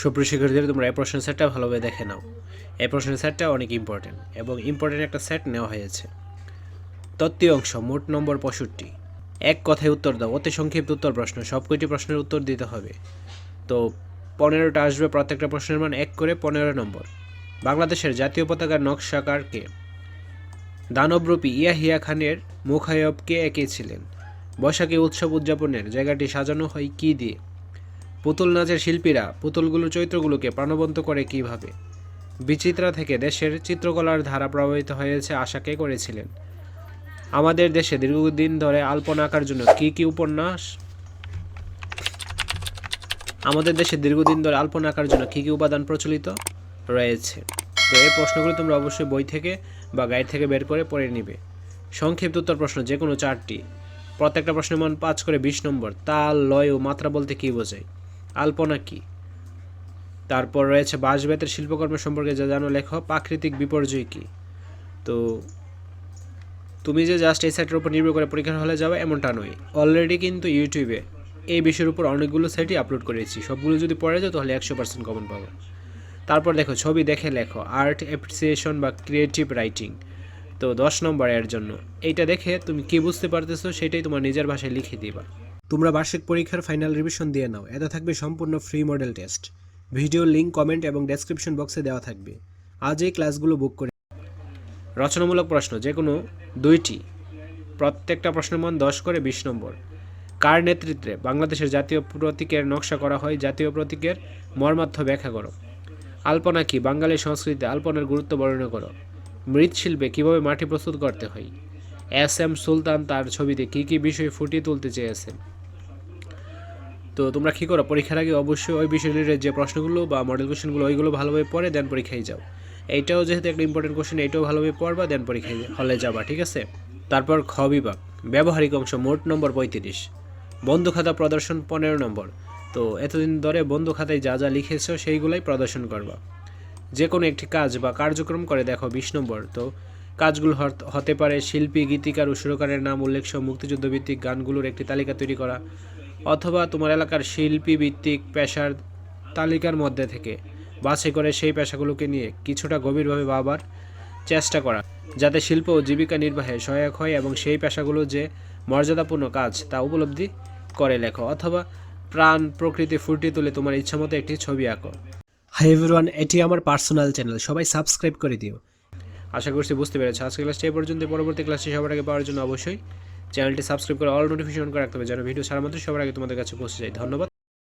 সুপ্রিয় শিক্ষার্থীরা, তোমরা এই প্রশ্নের সেটটা ভালোভাবে দেখে নাও। এই প্রশ্নের সেটটা অনেক ইম্পর্টেন্ট এবং ইম্পর্টেন্ট একটা সেট নেওয়া হয়েছে। তত্ত্বীয় অংশ, মোট নম্বর পঁয়ষট্টি। এক কথায় উত্তর দাও, অতি সংক্ষিপ্ত উত্তর প্রশ্ন সব কয়টি প্রশ্নের উত্তর দিতে হবে। তো পনেরোটা আসবে প্রত্যেকটা প্রশ্নের মান এক করে পনেরো নম্বর। বাংলাদেশের জাতীয় পতাকার নকশাকারকে দানবরূপী ইয়াহিয়া খানের মুখায়বকে এঁকেছিলেন বৈশাখী উৎসব উদযাপনের জায়গাটি সাজানো হয় কী দিয়ে? পুতুল নাচের শিল্পীরা পুতুলগুলোর চরিত্রগুলোকে প্রাণবন্ত করে কীভাবে? বিচিত্রা থেকে দেশের চিত্রকলার ধারা প্রভাবিত হয়েছে আশাকে করেছিলেন? আমাদের দেশে দীর্ঘদিন ধরে আলপনা আঁকার জন্য কি কি উপন্যাস? আমাদের দেশে দীর্ঘদিন ধরে আলপনা আঁকার জন্য কী কী উপাদান প্রচলিত রয়েছে? তো এই প্রশ্নগুলো তোমরা অবশ্যই বই থেকে বা গাইড থেকে বের করে পড়ে নিবে। সংক্ষিপ্ত উত্তর প্রশ্ন যে কোনো চারটি। প্রত্যেকটা প্রশ্নের মান পাঁচ করে বিশ নম্বর। তাল, লয় ও মাত্রা বলতে কী বোঝায়? আলপনা কি? তারপর রয়েছে বাঁশ বেতের শিল্পকর্ম সম্পর্কে যা জানো লেখো প্রাকৃতিক বিপর্যয় কি? তো তুমি যে জাস্ট এই সাইটের উপর নির্ভর করে পরীক্ষার হলে যাবে এমনটা নয়। অলরেডি কিন্তু ইউটিউবে এই বিষয়ের উপর অনেকগুলো সেটই আপলোড করেছি। সবগুলো যদি পড়ে যাও, তাহলে একশো পার্সেন্ট কমন পাবো। তারপর দেখো, ছবি দেখে লেখো আর্ট অ্যাপ্রিসিয়েশন বা ক্রিয়েটিভ রাইটিং তো দশ নম্বর এর জন্য। এইটা দেখে তুমি কি বুঝতে পারতেছো, সেটাই তোমার নিজের ভাষায় লিখে দিবা। তোমরা বার্ষিক পরীক্ষার ফাইনাল রিভিশন দিয়ে নাও। এতে থাকবে সম্পূর্ণ free model test video link comment এবং ডেসক্রিপশন বক্সে দেওয়া থাকবে। আজ এই ক্লাসগুলো বুক করে রচনামূলক প্রশ্ন, যে কোনো দুইটি। প্রত্যেকটা প্রশ্নের মান দশ করে বিশ নম্বর। কার নেতৃত্বে বাংলাদেশের জাতীয় প্রতীকের নকশা করা হয়? জাতীয় প্রতীকের মর্মার্থ ব্যাখ্যা করো। আলপনা কি? বাঙালি সংস্কৃতিতে আলপনার গুরুত্ব বর্ণনা করো। মৃৎশিল্পে কীভাবে মাটি প্রস্তুত করতে হয়? এস এম সুলতান তার ছবিতে কী কী বিষয় ফুটিয়ে তুলতে চেয়েছেন? তো তোমরা কী করো? পরীক্ষার আগে অবশ্যই ওই বিষয় রিলেটেড যে প্রশ্নগুলো বা মডেল কোশ্চেনগুলো ওইগুলো ভালোভাবে পড়ে দেন পরীক্ষায় যাও। এইটাও যেহেতু একটা ইম্পর্টেন্ট কোশ্চেন এইটাও ভালোভাবে পড়বা দেন পরীক্ষায় হলে যাবা, ঠিক আছে? তারপর খ বিভাগ, ব্যবহারিক অংশ মোট নম্বর পঁয়ত্রিশ, বন্ধু খাতা প্রদর্শন পনেরো নম্বর। তো এতদিন ধরে বন্ধু খাতায় যা যা লিখেছো, সেইগুলোই প্রদর্শন করবা। যে কোনো একটি কাজ বা কার্যক্রম করে দেখো বিশ নম্বর। তো কাজগুলো হত- পারে শিল্পী, গীতিকার ও সুরকারের নাম উল্লেখ সহ মুক্তিযুদ্ধ গানগুলোর একটি তালিকা তৈরি করা অথবা তোমার এলাকার শিল্পী ভিত্তিক পেশার তালিকার মধ্যে থেকে। বাছাই করে সেই পেশাগুলোকে নিয়ে কিছুটা গভীরভাবে ভাবার চেষ্টা করা যাতে শিল্প ও জীবিকা নির্বাহে সহায়ক হয় এবং সেই পেশাগুলো যে মর্যাদাপূর্ণ কাজ তা উপলব্ধি করে লেখো অথবা প্রাণ প্রকৃতি ফুটিয়ে তুলে তোমার ইচ্ছামতো একটি ছবি আঁকো। হাই এভরিওয়ান এটি আমার পার্সোনাল চ্যানেল সবাই সাবস্ক্রাইব করে দিও। আশা করছি বুঝতে পেরেছ। আজকে ক্লাসটি এই পর্যন্ত পরবর্তী ক্লাসটি সবার আগে পাওয়ার জন্য অবশ্যই চ্যানেলটি সাবস্ক্রাইব করে অল নোটিফিকেশন করে রাখতে হবে, যেন ভিডিও ছাড়া মাত্র সবার আগে তোমাদের কাছে পৌঁছে যায়। ধন্যবাদ।